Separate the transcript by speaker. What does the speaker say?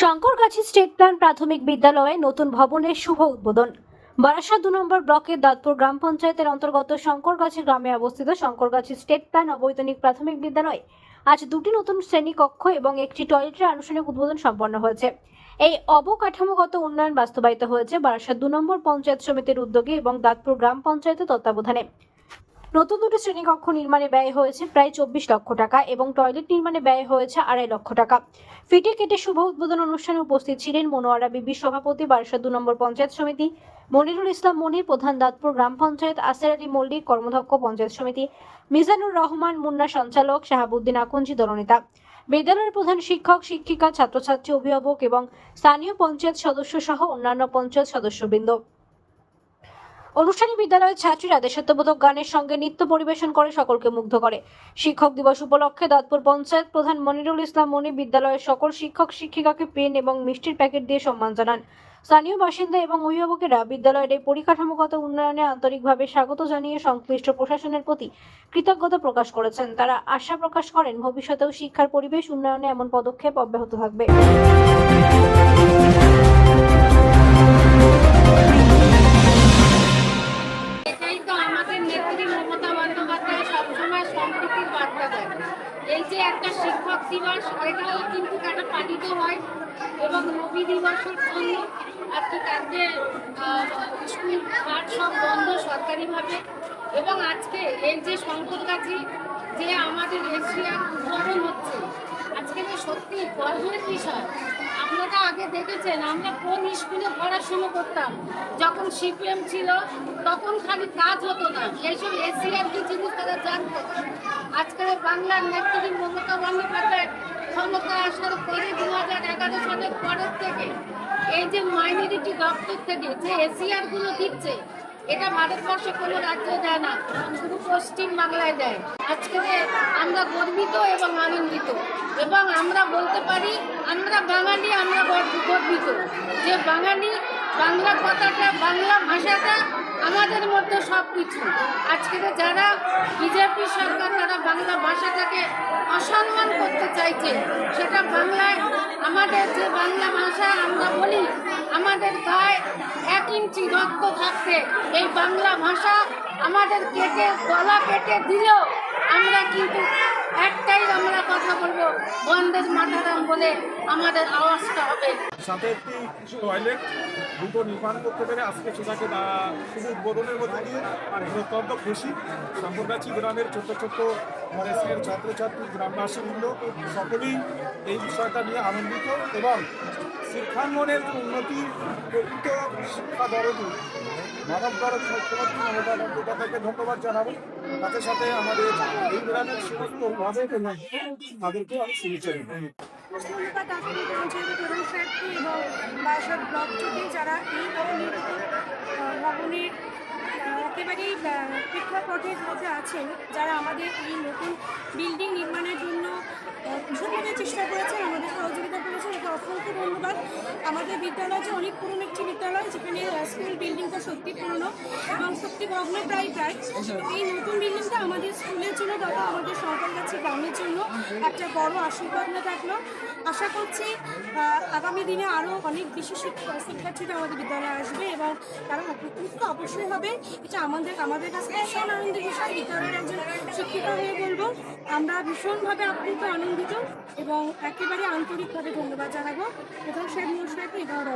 Speaker 1: শঙ্করগাছি state plan প্রাথমিক বিদ্যালয়ে নতুন ভবনের শুভ উদ্বোধন। বারাসাত দু নম্বর ব্লকের দাঁতপুর গ্রাম পঞ্চায়েতের অন্তর্গত শঙ্করগাছি গ্রামে অবস্থিত শঙ্করগাছি স্টেট প্ল্যান অবৈতনিক প্রাথমিক বিদ্যালয়ে আজ দুটি নতুন শ্রেণীকক্ষ এবং একটি টয়লেটের আনুষ্ঠানিক উদ্বোধন সম্পন্ন হয়েছে। এই অবকাঠামোগত উন্নয়ন বাস্তবায়িত হয়েছে বারাসাত দু নম্বর পঞ্চায়েত সমিতির উদ্যোগে এবং দাঁতপুর গ্রাম পঞ্চায়েতের তত্ত্বাবধানে। নতুন দুটি শ্রেণীকক্ষ নির্মাণে ব্যয় হয়েছে প্রায় চব্বিশ লক্ষ টাকা এবং টয়লেট নির্মাণে ব্যয় হয়েছে আড়াই লক্ষ টাকা। ফিটে কেটে শুভ উদ্বোধন অনুষ্ঠানে উপস্থিত ছিলেন মনোয়ারা বিবি সভাপতি বারাসাত দু নম্বর পঞ্চায়েত সমিতি, মনিরুল ইসলাম মনির, প্রধান দাঁতপুর গ্রাম পঞ্চায়েত, আসের আলী মল্লিক, কর্মধ্যক্ষ পঞ্চায়েত সমিতি, মিজানুর রহমান, মুন্না সঞ্চালক, শাহাবুদ্দিন আকঞ্জি দলনেতা। বিদ্যালয়ের প্রধান শিক্ষক, শিক্ষিকা, ছাত্রছাত্রী, অভিভাবক এবং স্থানীয় পঞ্চায়েত সদস্য সহ অন্যান্য পঞ্চায়েত সদস্যবৃন্দ। অনুষ্ঠানে বিদ্যালয়ের ছাত্রীরা দেশাত্মবোধক গানের সঙ্গে নৃত্য পরিবেশন করে সকলকে মুগ্ধ করে। শিক্ষক দিবস উপলক্ষে দাঁতপুর পঞ্চায়েত প্রধান মনিরুল ইসলাম মনি বিদ্যালয়ের সকল শিক্ষক, শিক্ষিকাকে পেন এবং মিষ্টির প্যাকেট দিয়ে সম্মান জানান। স্থানীয় বাসিন্দা এবং অভিভাবকেরা বিদ্যালয়ের এই পরিকাঠামোগত উন্নয়নে আন্তরিকভাবে স্বাগত জানিয়ে সংশ্লিষ্ট প্রশাসনের প্রতি কৃতজ্ঞতা প্রকাশ করেছেন। তারা আশা প্রকাশ করেন, ভবিষ্যতেও শিক্ষার পরিবেশ উন্নয়নে এমন পদক্ষেপ অব্যাহত থাকবে।
Speaker 2: একটা শিক্ষক দিবস এটাও কিন্তু একটা পালিত হয় এবং রবি দিবসের জন্য আজকে তাদের স্কুল পাঠ সব বন্ধ সরকারিভাবে। এবং আজকে এই যে শঙ্করগাছি যে আমাদের এশিয়ার উদ্বোধন হচ্ছে, আজকে তো সত্যি গর্বের বিষয়। আপনারা আগে দেখেছেন, আমরা কোন স্কুলে পড়াশুনো করতাম? যখন সিপিএম ছিল, তখন খালি কাজ হতো না। এইসব এশিয়ার কি জিনিস তারা জানতো বাংলার নেত্রী মমতা বন্দ্যোপাধ্যায় ক্ষমতা আসার পরে দু হাজার এগারো সালের পরের থেকে এই যে মাইনরিটি দপ্তর থেকে যে এশিয়ারগুলো দিচ্ছে, এটা ভারতবর্ষে কোনো রাজ্যে দেয় না, শুধু পশ্চিম বাংলায় দেয়। আজকে আমরা গর্বিত এবং আনন্দিত, এবং আমরা বলতে পারি আমরা বাঙালি, আমরা গর্বিত যে বাঙালি বাংলা কথাটা, বাংলা ভাষাটা আমাদের মধ্যে সব কিছু আজকে যারা বিজেপি সরকার বাংলা ভাষাটাকে অসম্মান করতে চাইছে। সেটা বাংলায় আমাদের যে বাংলা ভাষা আমরা বলি, আমাদের গায়ে এক ইঞ্চি রক্ত থাকছে এই বাংলা ভাষা আমাদের কেটে, গলা কেটে দিলেও আমরা কিন্তু একটাই আমরা কথা বলব বন্দের মাতারাম বলে আমাদের আওয়াজটা হবে।
Speaker 3: সাথে একটি টয়লেট দুটো নির্মাণ করতে পেরে আজকে সেটাকে শুভ উদ্বোধনের মধ্যে দিয়ে আমি অত্যন্ত খুশি। সম্পর্কাছি গ্রামের ছোট্ট ছোট্ট ফরেস্টের ছাত্রছাত্রী, গ্রামবাসীবৃন্দ সকলেই এই বিষয়টা নিয়ে আনন্দিত এবং শিক্ষাঙ্গনের উন্নতি, প্রকৃত শিক্ষা দরদি। মানব দরদ মুখ্যমন্ত্রী মমতা বন্দ্যোপাধ্যায়কে ধন্যবাদ জানাব। সাথে সাথে আমাদের সমস্ত অভিভাবক এবং আমি
Speaker 4: এবং যারা এই মধ্যে আছেন যারা আমাদের এই নতুন বিল্ডিং নির্মাণের জন্য ভীষণভাবে চেষ্টা করেছেন আমাদের সহযোগিতা করেছেন অসংখ্য ধন্যবাদ আমাদের বিদ্যালয় যে অনেক পুরনো একটি বিদ্যালয় যেখানে আহ, স্কুল বিল্ডিংটা সত্যি পুরনো এবং সত্যি ভগ্ন প্রায় এই নতুন বিল্ডিংটা আমাদের স্কুলের জন্য তথা আমাদের সরকারগাছি গ্রামের জন্য একটা বড় আশীর্বাদ হয়ে থাকল। আশা করছি আগামী দিনে আরও অনেক বেশি শিক্ষার্থীরা আমাদের বিদ্যালয়ে আসবে এবং তারা উপকৃত অবশ্যই হবে। এটা আমাদের আমাদের কাছে ভীষণ আনন্দের বিষয়। বিদ্যালয়ের একজন শিক্ষিকা হয়ে বলব, আমরা ভীষণভাবে আপ্লুত, আনন্দিত এবং একেবারে আন্তরিকভাবে ধন্যবাদ জানাব। প্রধান সাহেব মহাশয়কে এগারো